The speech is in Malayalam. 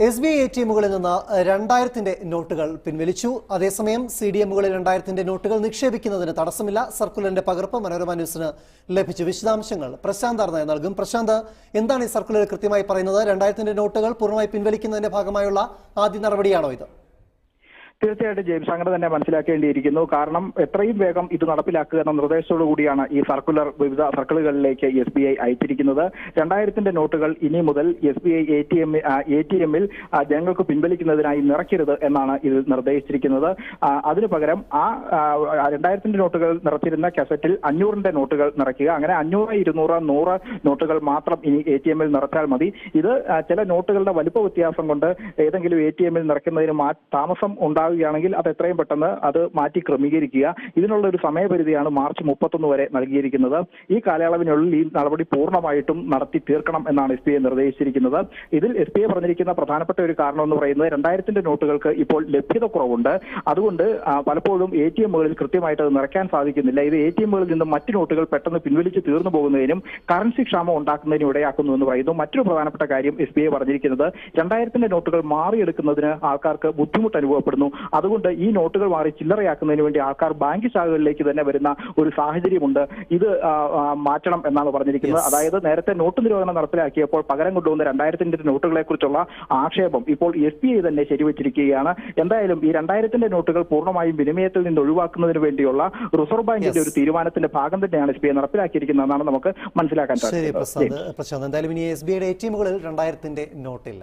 എസ് ബി ഐ ടി എമ്മുകളിൽ നിന്ന് രണ്ടായിരത്തിന്റെ നോട്ടുകൾ പിൻവലിച്ചു. അതേസമയം സി ഡി എമ്മുകളിൽ രണ്ടായിരത്തിന്റെ നോട്ടുകൾ നിക്ഷേപിക്കുന്നതിന് തടസ്സമില്ല. സർക്കുലറിന്റെ പകർപ്പ് മനോരമ ന്യൂസിന് ലഭിച്ചു. വിശദാംശങ്ങൾ പ്രശാന്ത് അർണയ നൽകും. പ്രശാന്ത് എന്താണ് ഈ സർക്കുലർ കൃത്യമായി പറയുന്നത്? രണ്ടായിരത്തിന്റെ നോട്ടുകൾ പൂർണമായി പിൻവലിക്കുന്നതിന്റെ ഭാഗമായുള്ള ആദ്യ നടപടിയാണോ ഇത്? തീർച്ചയായിട്ടും ജെയിംസ് അങ്ങനെ തന്നെ മനസ്സിലാക്കേണ്ടിയിരിക്കുന്നു. കാരണം എത്രയും വേഗം ഇത് നടപ്പിലാക്കുക എന്ന നിർദ്ദേശത്തോടു കൂടിയാണ് ഈ സർക്കുലർ വിവിധ സർക്കിളുകളിലേക്ക് എസ് ബി ഐ അയച്ചിരിക്കുന്നത്. രണ്ടായിരത്തിന്റെ നോട്ടുകൾ ഇനി മുതൽ S B I A T M A T എമ്മിൽ ജനങ്ങൾക്ക് പിൻവലിക്കുന്നതിനായി നിറയ്ക്കരുത് എന്നാണ് ഇത് നിർദ്ദേശിച്ചിരിക്കുന്നത്. അതിനു പകരം ആ രണ്ടായിരത്തിന്റെ നോട്ടുകൾ നിറച്ചിരുന്ന കസറ്റിൽ അഞ്ഞൂറിന്റെ നോട്ടുകൾ നിറയ്ക്കുക. അങ്ങനെ അഞ്ഞൂറ് ഇരുന്നൂറ് നൂറ് നോട്ടുകൾ മാത്രം ഇനി എ ടി എമ്മിൽ നിറച്ചാൽ മതി. ഇത് ചില നോട്ടുകളുടെ വലുപ്പ വ്യത്യാസം കൊണ്ട് ഏതെങ്കിലും എ ടി എമ്മിൽ നിറയ്ക്കുന്നതിന് താമസം താമസം ഉണ്ടാവുകയാണെങ്കിൽ അത് എത്രയും പെട്ടെന്ന് അത് മാറ്റി ക്രമീകരിക്കുക. ഇതിനുള്ള ഒരു സമയപരിധിയാണ് മാർച്ച് മുപ്പത്തൊന്ന് വരെ നൽകിയിരിക്കുന്നത്. ഈ കാലയളവിനുള്ളിൽ ഈ നടപടി പൂർണമായിട്ടും നടത്തി തീർക്കണം എന്നാണ് എസ് നിർദ്ദേശിച്ചിരിക്കുന്നത്. ഇതിൽ എസ് പറഞ്ഞിരിക്കുന്ന പ്രധാനപ്പെട്ട ഒരു കാരണം എന്ന് പറയുന്നത് രണ്ടായിരത്തിന്റെ നോട്ടുകൾക്ക് ഇപ്പോൾ ലഭ്യത കുറവുണ്ട്. അതുകൊണ്ട് പലപ്പോഴും എ ടി എമ്മുകളിൽ കൃത്യമായിട്ട് അത് നിറയ്ക്കാൻ സാധിക്കുന്നില്ല. ഇത് എ ടി എമ്മുകളിൽ നിന്നും മറ്റു നോട്ടുകൾ പെട്ടെന്ന് പിൻവലിച്ച് തീർന്നു പോകുന്നതിനും കറൻസി ക്ഷാമം ഉണ്ടാക്കുന്നതിനും ഇടയാക്കുന്നു എന്ന് പറയുന്നു. മറ്റൊരു പ്രധാനപ്പെട്ട കാര്യം എസ് ബി ഐ പറഞ്ഞിരിക്കുന്നത് രണ്ടായിരത്തിന്റെ നോട്ടുകൾ മാറിയെടുക്കുന്നതിന് ആൾക്കാർക്ക് ബുദ്ധിമുട്ട് അനുഭവപ്പെടുന്നു. അതുകൊണ്ട് ഈ നോട്ടുകൾ മാറി ചില്ലറയാക്കുന്നതിന് വേണ്ടി ആൾക്കാർ ബാങ്ക് ശാഖകളിലേക്ക് തന്നെ വരുന്ന ഒരു സാഹചര്യമുണ്ട്. ഇത് മാറ്റണം എന്നാണ് പറഞ്ഞിരിക്കുന്നത്. അതായത് നേരത്തെ നോട്ട് നിരോധനം നടപ്പിലാക്കിയപ്പോൾ പകരം കൊണ്ടുവന്ന രണ്ടായിരത്തിന്റെ നോട്ടുകളെ കുറിച്ചുള്ള ആക്ഷേപം ഇപ്പോൾ എസ് ബി ഐ തന്നെ ശരിവച്ചിരിക്കുകയാണ്. എന്തായാലും ഈ രണ്ടായിരത്തിന്റെ നോട്ടുകൾ പൂർണമായും വിനിമയത്തിൽ നിന്ന് ഒഴിവാക്കുന്നതിന് വേണ്ടിയുള്ള റിസർവ് ബാങ്കിന്റെ ഒരു തീരുമാനത്തിന്റെ ഭാഗം തന്നെയാണ് എസ് ബി ഐ നടപ്പിലാക്കിയിരിക്കുന്നതെന്നാണ് നമുക്ക് മനസ്സിലാക്കാൻ സാധിക്കുന്നത്. എന്തായാലും ഇനി എസ് ബി ഐയുടെ എ ടി എമ്മുകളിൽ രണ്ടായിരത്തിന്റെ നോട്ടില്ല.